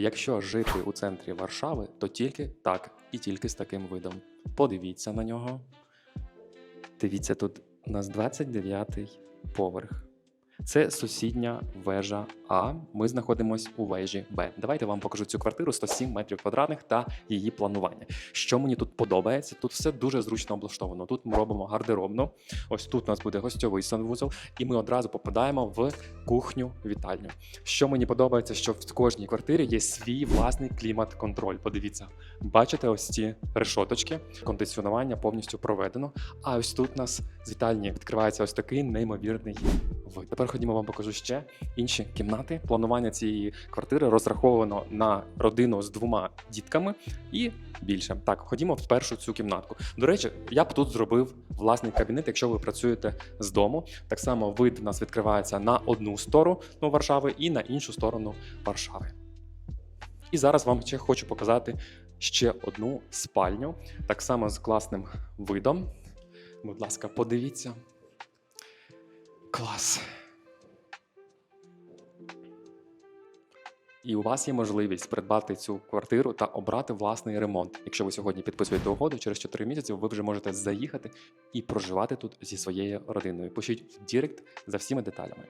Якщо жити у центрі Варшави, то тільки так і тільки з таким видом. Подивіться на нього. Дивіться, тут у нас 29-й поверх. Це сусідня вежа А. Ми знаходимося у вежі Б. Давайте вам покажу цю квартиру 107 метрів квадратних та її планування. Що мені тут подобається? Тут все дуже зручно облаштовано. Тут ми робимо гардеробну. Ось тут у нас буде гостьовий санвузол, і ми одразу попадаємо в кухню вітальню. Що мені подобається, що в кожній квартирі є свій власний клімат-контроль. Подивіться, бачите, ось ці решоточки, кондиціонування повністю проведено. А ось тут у нас з вітальні відкривається ось такий неймовірний вид. Тепер ходімо, вам покажу ще інші кімнати. Планування цієї квартири розраховано на родину з двома дітками і більше. Так, ходімо в першу цю кімнатку. До речі, я б тут зробив власний кабінет, якщо ви працюєте з дому. Так само вид у нас відкривається на одну сторону Варшави і на іншу сторону Варшави. І зараз вам ще хочу показати ще одну спальню, так само з класним видом. Будь ласка, подивіться. Клас. І у вас є можливість придбати цю квартиру та обрати власний ремонт. Якщо ви сьогодні підписуєте угоду, через 4 місяці ви вже можете заїхати і проживати тут зі своєю родиною. Пишіть в Дірект за всіма деталями.